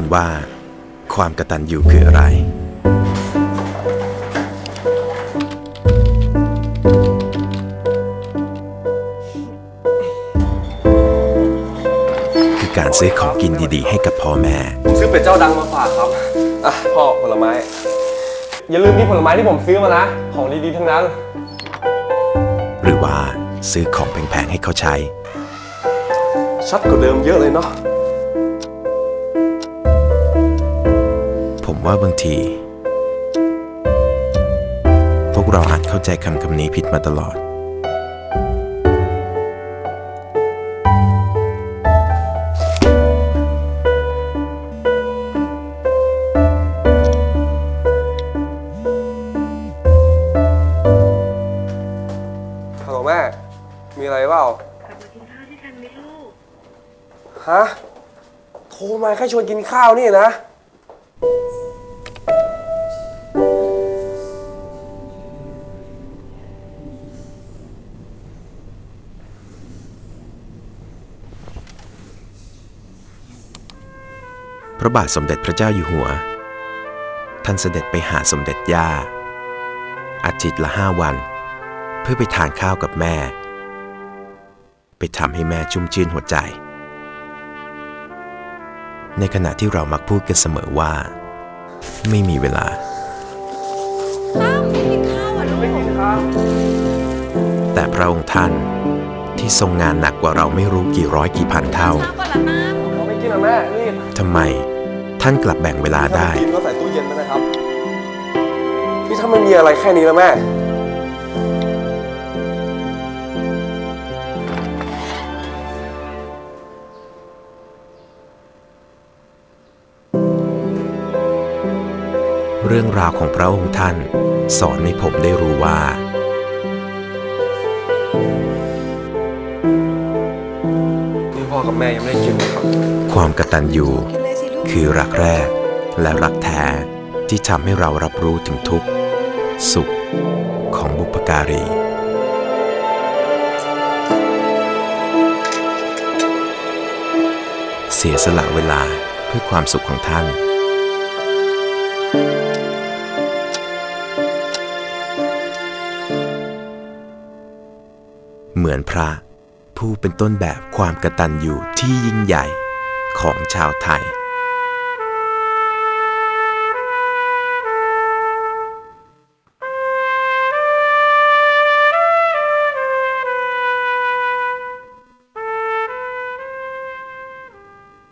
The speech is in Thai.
คุณว่า ความกตัญญูคืออะไร คือการซื้อของกินดีๆ ให้กับพ่อแม่ ผมซื้อเป็ดเจ้าดังมาฝากครับ อะพ่อผลไม้ อย่าลืมนี่ผลไม้ที่ผมซื้อมานะ ของดีๆทั้งนั้น หรือว่าซื้อของแพงๆให้เขาใช้ ชัดกว่าเดิมเยอะเลยเนาะ ว่าบางที พวกเราอาจเข้าใจคำคำนี้ผิดมาตลอด ฮัลโหลแม่ มีอะไรเปล่า กลับมากินข้าวด้วยกันไหมลูก ฮะ โทรมาแค่ชวนกินข้าวนี่นะ พระบาทสมเด็จพระเจ้าอยู่หัว ท่านเสด็จไปหาสมเด็จย่า อาทิตย์ละห้าวัน เพื่อไปทานข้าวกับแม่ ไปทำให้แม่ชุ่มชื่นหัวใจ ในขณะที่เรามักพูดกันเสมอว่า ไม่มีเวลาแต่พระองค์ท่านที่ทรงงานหนักกว่าเราไม่รู้กี่ร้อยกี่พันเท่าเราไม่กิ นนะแม่รีบทำไมท่านกลับแบ่งเวลาได้ กินก็ใส่ตู้เย็นไว้นะครับนี่ถ้ามันมีอะไรแค่นี้แล้วแม่ เรื่องราวของพระองค์ท่าน สอนให้ผมได้รู้ว่า อกับแม่ยังไม่ได้กินเลยครับ ความกตัญญูกินยูคือรักแรก และรักแท้ที่ทำให้เรารับรู้ถึงทุกข์สุขของบุพการีเสียสละเวลาเพื่อความสุขของท่าน เหมือนพระ ผู้เป็นต้นแบบความกตัญญูที่ยิ่งใหญ่ของชาวไทย